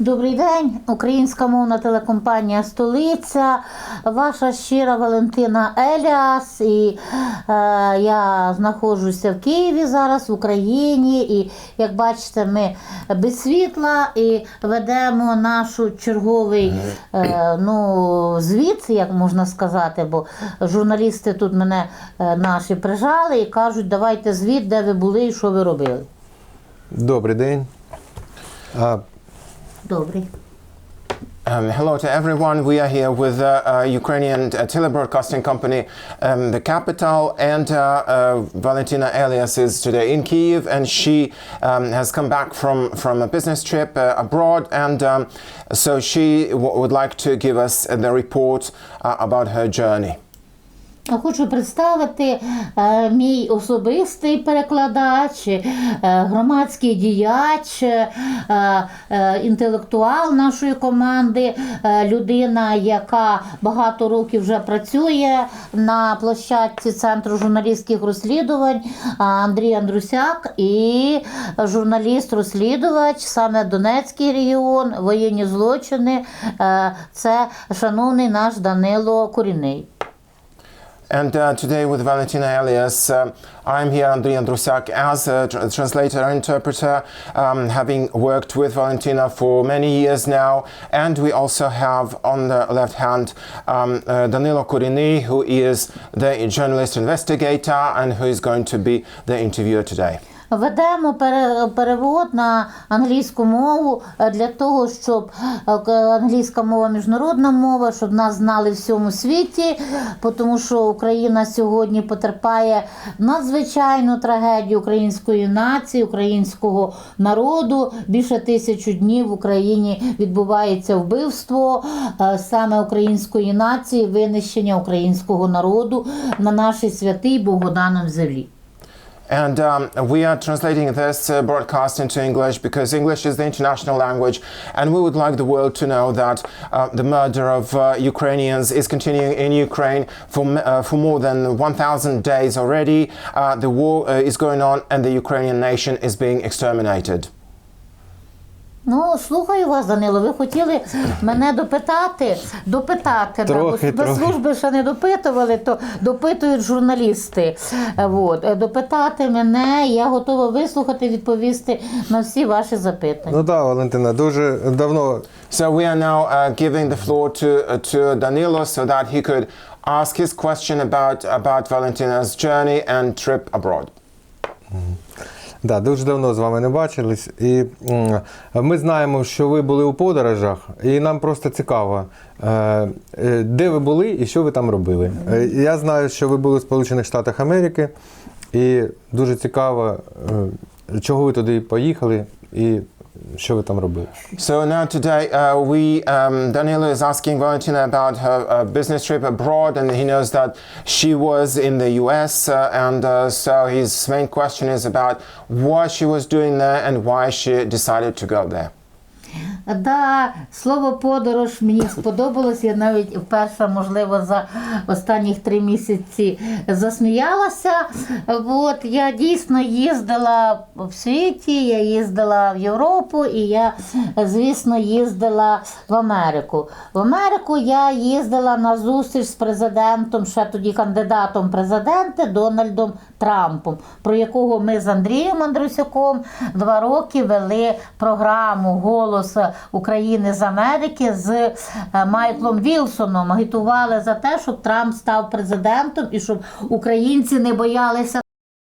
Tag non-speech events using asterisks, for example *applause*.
Добрий день, українська мовна телекомпанія Столиця. Ваша щира Валентина Еліас. І е, я знаходжуся в Києві зараз, в Україні. І як бачите, ми без світла і ведемо нашу черговий е, ну, звіт, як можна сказати, бо журналісти тут мене е, наші прижали і кажуть, давайте звіт, де ви були і що ви робили. Добрий день. А, Добрий. Um, hello to everyone. We are here with uh, uh, Ukrainian uh, telebroadcasting company, um, the capital, and uh, uh, Valentina Elias is today in Kiev, and she um, has come back from from a business trip uh, abroad, and um, so she w- would like to give us uh, the report uh, about her journey. Хочу представити е, мій особистий перекладач, е, громадський діяч, е, е, інтелектуал нашої команди, е, людина, яка багато років вже працює на площадці Центру журналістських розслідувань Андрій Андрусяк і журналіст-розслідувач, саме Донецький регіон, воєнні злочини. е, Це шановний наш Данило Корінний. And uh, today with Valentina Elias, uh, I'm here, Andriy Andrusak, as a tr- translator and interpreter, um, having worked with Valentina for many years now. And we also have on the left hand um, uh, Danilo Kurini, who is the journalist investigator and who is going to be the interviewer today. Ведемо пере- перевод на англійську мову е, для того, щоб е, англійська мова міжнародна мова, щоб нас знали в всьому світі, тому що Україна сьогодні потерпає надзвичайну трагедію української нації, українського народу. Більше тисячу днів в Україні відбувається вбивство е, саме української нації, винищення українського народу на нашій святій Богоданом землі. And um, we are translating this uh, broadcast into English because English is the international language, and we would like the world to know that uh, the murder of uh, Ukrainians is continuing in Ukraine for uh, for more than 1,000 days already. Uh, the war uh, is going on, and the Ukrainian nation is being exterminated. Ну, слухаю вас, Данило. Ви хотіли мене допитати? Допитати. да, Трохи, бо трохи. служби ще не допитували, то допитують журналісти. Е, От. Е, Допитати мене, я готова вислухати, відповісти на всі ваші запитання. ну так, Валентина, дуже давно. So we are now uh, giving the floor to uh, to Danilo so that he could ask his question about about Valentina's journey and trip abroad. Да, дуже давно з вами не бачились. І ми знаємо, що ви були у подорожах, і нам просто цікаво, е, е, де ви були і що ви там робили. Е, Я знаю, що ви були в Сполучених Штатах Америки, і дуже цікаво, чого ви туди поїхали і що ви там робили. So now today uh, we um, Danilo is asking Valentina about her uh, business trip abroad, and he knows that she was in the U.S. Uh, and uh, so his main question is about what she was doing there and why she decided to go there. Да, слово подорож мені *laughs* сподобалось. Я навіть вперше, можливо, за останніх три місяці засміялася. От я дійсно їздила в світі, я їздила в Європу і я, звісно, їздила в Америку. В Америку я їздила на зустріч з президентом, ще тоді кандидатом в президенти Дональдом Трампом, про якого ми з Андрієм Андрусюком два роки вели програму Голос України з Америки з е, Майклом Вілсоном. Агітували за те, щоб Трамп став президентом і щоб українці не боялися.